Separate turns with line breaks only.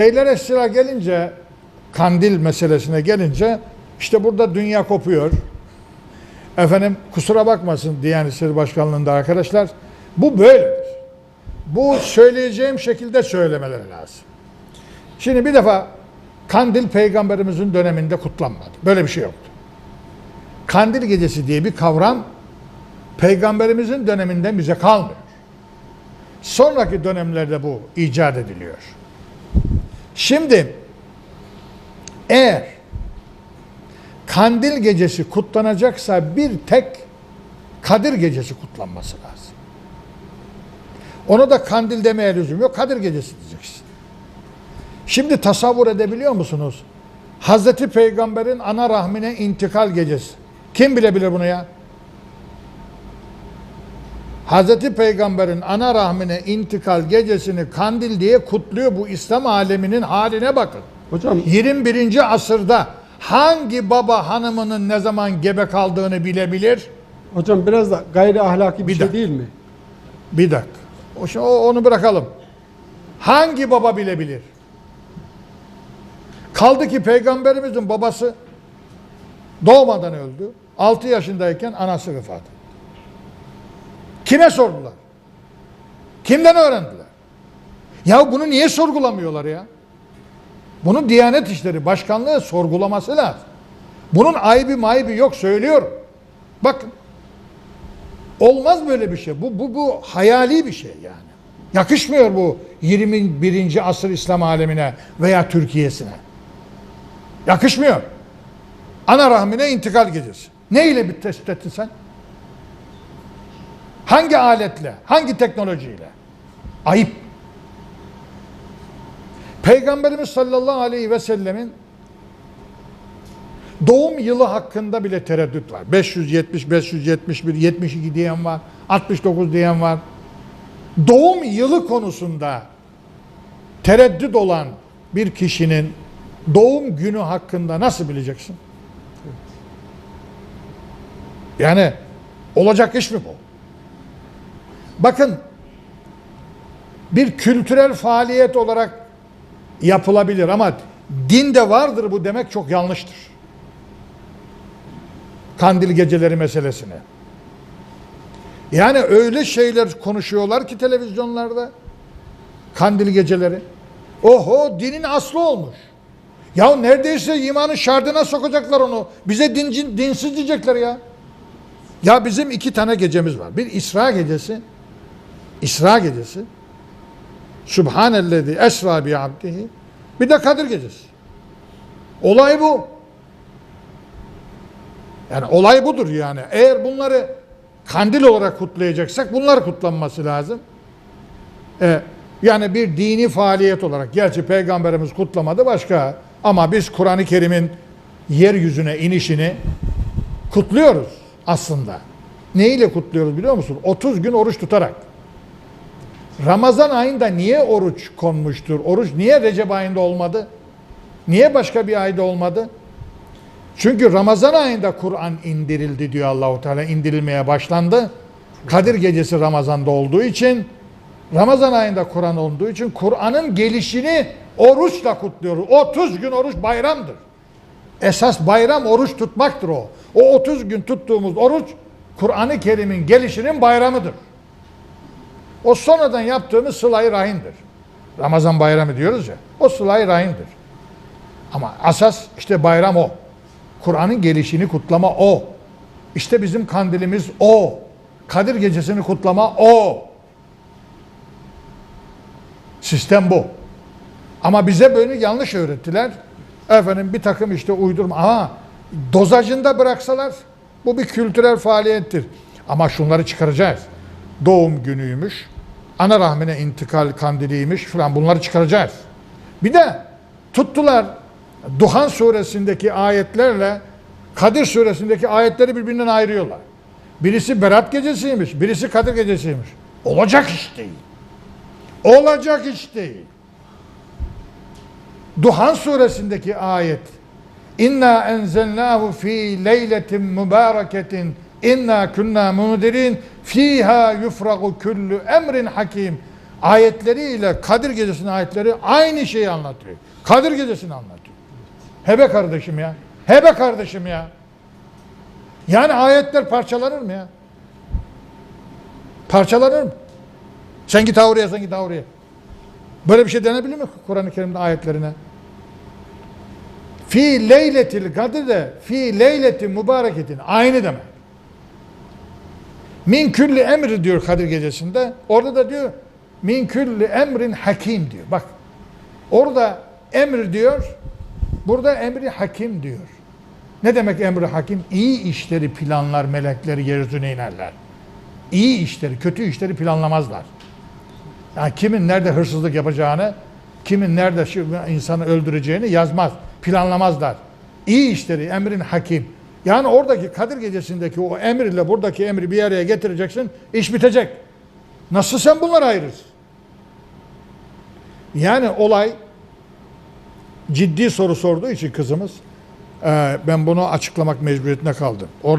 Şeylere sıra gelince, kandil meselesine gelince işte burada dünya kopuyor. Efendim kusura bakmasın Diyanet İşleri Başkanlığı'nda arkadaşlar. Bu böyledir. Bu söyleyeceğim şekilde söylemeleri lazım. Şimdi bir defa kandil peygamberimizin döneminde kutlanmadı. Böyle bir şey yoktu. Kandil gecesi diye bir kavram peygamberimizin döneminde bize kalmıyor. Sonraki dönemlerde bu icat ediliyor. Şimdi eğer kandil gecesi kutlanacaksa bir tek Kadir gecesi kutlanması lazım. Onu da kandil demeye lüzum yok. Kadir gecesi diyeceksin. Şimdi tasavvur edebiliyor musunuz? Hazreti Peygamber'in ana rahmine intikal gecesi. Kim bilebilir bunu ya? Hazreti Peygamber'in ana rahmine intikal gecesini kandil diye kutluyor bu İslam aleminin haline bakın.
Hocam
21. asırda hangi baba hanımının ne zaman gebe kaldığını bilebilir?
hocam biraz da gayri ahlaki bir,
Bir
şey
dakika.
değil mi?
Bir dakika. O, şey- onu bırakalım. Hangi baba bilebilir? Kaldı ki peygamberimizin babası doğmadan öldü. 6 yaşındayken anası vefat etti. Kime sordular? Kimden öğrendiler? Ya bunu niye sorgulamıyorlar ya? Bunu Diyanet İşleri Başkanlığı sorgulaması lazım. Bunun ayıbı mayıbı yok söylüyorum. Bakın Olmaz böyle bir şey. Bu, bu, bu hayali bir şey yani. Yakışmıyor bu 21. asır İslam alemine veya Türkiye'sine. Yakışmıyor. Ana rahmine intikal gecesi. Ne ile bir tespit ettin sen? Hangi aletle? Hangi teknolojiyle? Ayıp. Peygamberimiz sallallahu aleyhi ve sellemin Doğum yılı hakkında bile tereddüt var. 570, 571, 72 diyen var, 69 diyen var. Doğum yılı konusunda tereddüt olan bir kişinin doğum günü hakkında nasıl bileceksin? Yani olacak iş mi bu? Bakın bir kültürel faaliyet olarak yapılabilir ama dinde vardır bu demek çok yanlıştır kandil geceleri meselesine. Yani öyle şeyler konuşuyorlar ki televizyonlarda. Kandil geceleri. Oho dinin aslı olmuş. Ya neredeyse imanın şardına sokacaklar onu. Bize din, dinsiz diyecekler ya. Ya bizim iki tane gecemiz var. Bir İsra gecesi. İsra gecesi. Subhanellezi esra bi abdihi. Bir de Kadir gecesi. Olay bu. Yani olay budur yani. Eğer bunları kandil olarak kutlayacaksak bunlar kutlanması lazım. Ee, yani bir dini faaliyet olarak. Gerçi peygamberimiz kutlamadı başka. Ama biz Kur'an-ı Kerim'in yeryüzüne inişini kutluyoruz aslında. Ne ile kutluyoruz biliyor musun? 30 gün oruç tutarak. Ramazan ayında niye oruç konmuştur? Oruç niye Recep ayında olmadı? Niye başka bir ayda olmadı? Çünkü Ramazan ayında Kur'an indirildi diyor Allahu Teala indirilmeye başlandı. Kadir gecesi Ramazan'da olduğu için Ramazan ayında Kur'an olduğu için Kur'an'ın gelişini oruçla kutluyoruz. 30 gün oruç bayramdır. Esas bayram oruç tutmaktır o. O 30 gün tuttuğumuz oruç Kur'an-ı Kerim'in gelişinin bayramıdır. O sonradan yaptığımız sıla-i rahimdir. Ramazan bayramı diyoruz ya. O sıla-i rahimdir. Ama asas işte bayram o. Kur'an'ın gelişini kutlama o. İşte bizim kandilimiz o. Kadir gecesini kutlama o. Sistem bu. Ama bize böyle yanlış öğrettiler. Efendim bir takım işte uydurma. Aha dozajında bıraksalar bu bir kültürel faaliyettir. Ama şunları çıkaracağız. Doğum günüymüş. Ana rahmine intikal kandiliymiş falan bunları çıkaracağız. Bir de tuttular Duhan suresindeki ayetlerle Kadir suresindeki ayetleri birbirinden ayırıyorlar. Birisi Berat gecesiymiş, birisi Kadir gecesiymiş. Olacak iş değil. Olacak iş değil. Duhan suresindeki ayet İnna enzelnahu fi leyletin mübareketin inna kunna mundirin fiha yufragu kullu emrin hakim ayetleriyle Kadir Gecesi'nin ayetleri aynı şeyi anlatıyor. Kadir Gecesi'ni anlatıyor. Hebe kardeşim ya. Hebe kardeşim ya. Yani ayetler parçalanır mı ya? Parçalanır mı? Sen git oraya, sen git oraya. Böyle bir şey denebilir mi Kur'an-ı Kerim'de ayetlerine? Fi leyletil kadir de fi leyleti mübareketin aynı demek. Min külli emri diyor Kadir gecesinde. Orada da diyor min külli emrin hakim diyor. Bak orada emir diyor. Burada emri hakim diyor. Ne demek emri hakim? İyi işleri planlar melekleri yeryüzüne inerler. İyi işleri, kötü işleri planlamazlar. Yani kimin nerede hırsızlık yapacağını, kimin nerede insanı öldüreceğini yazmaz, planlamazlar. İyi işleri, emrin hakim. Yani oradaki Kadir Gecesi'ndeki o emir ile buradaki emri bir araya getireceksin, iş bitecek. Nasıl sen bunları ayırırsın? Yani olay ciddi soru sorduğu için kızımız, ben bunu açıklamak mecburiyetine kaldım. Orada